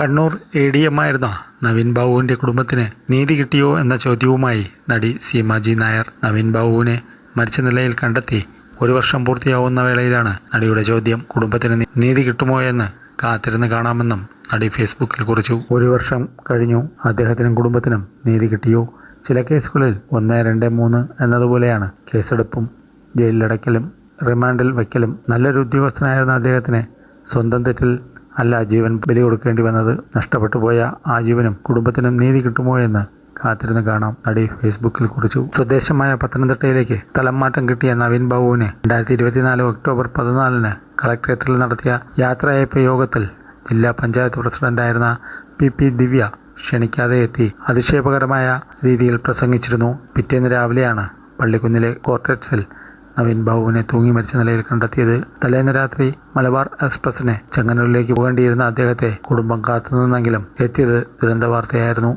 Kannur A D M ആയിരുന്ന നവീൻ ബാബുവിന്റെ കുടുംബത്തിന് നീതി കിട്ടിയോ എന്ന ചോദ്യവുമായി നടി സീമാജി നായർ നവീൻ ബാബുവിനെ മരിച്ച നിലയിൽ കണ്ടെത്തി ഒരു വർഷം പൂർത്തിയാവുന്ന വേളയിലാണ് നടിയുടെ ചോദ്യം കുടുംബത്തിന് നീതി കിട്ടുമോ എന്ന് കാത്തിരുന്ന് കാണാമെന്നും നടി ഫേസ്ബുക്കിൽ കുറിച്ചു. ഒരു വർഷം കഴിഞ്ഞു അദ്ദേഹത്തിനും കുടുംബത്തിനും നീതി കിട്ടിയോ? ചില കേസുകളിൽ ഒന്ന് രണ്ട് മൂന്ന് എന്നതുപോലെയാണ് കേസെടുപ്പും. ജയിലിലടയ്ക്കലും റിമാൻഡിൽ വയ്ക്കലും. നല്ലൊരു ഉദ്യോഗസ്ഥനായിരുന്ന അദ്ദേഹത്തിന് സ്വന്തം തെറ്റിൽ അല്ല ജീവൻ ബലി കൊടുക്കേണ്ടി വന്നത് നഷ്ടപ്പെട്ടു പോയ ആ ജീവനും കുടുംബത്തിനും നീതി കിട്ടുമോ എന്ന് കാത്തിരുന്ന് കാണാം. നടി ഫേസ്ബുക്കിൽ കുറിച്ചു. സ്വദേശമായ പത്തനംതിട്ടയിലേക്ക് സ്ഥലം മാറ്റം കിട്ടിയ നവീൻ ബാബുവിന് രണ്ടായിരത്തി ഇരുപത്തിനാല് ഒക്ടോബർ പതിനാലിന് കളക്ട്രേറ്റിൽ നടത്തിയ യാത്രയയപ്പ് യോഗത്തിൽ ജില്ലാ പഞ്ചായത്ത് പ്രസിഡന്റായിരുന്ന പി പി ദിവ്യ ക്ഷണിക്കാതെ എത്തി അതിക്ഷേപകരമായ രീതിയിൽ പ്രസംഗിച്ചിരുന്നു. പിറ്റേന്ന് രാവിലെയാണ് പള്ളിക്കുന്നിലെ കോർട്ടറ്റ്സിൽ നവീൻ ബാബുവിനെ തൂങ്ങി മരിച്ച നിലയിൽ കണ്ടെത്തിയത് തലേന്ന് രാത്രി മലബാർ എക്സ്പ്രസിന് ചെങ്ങന്നൂരിലേക്ക് പോകേണ്ടിയിരുന്ന അദ്ദേഹത്തെ കുടുംബം കാത്തുനിന്നെങ്കിലും എത്തിയത് ദുരന്ത വാർത്തയായിരുന്നു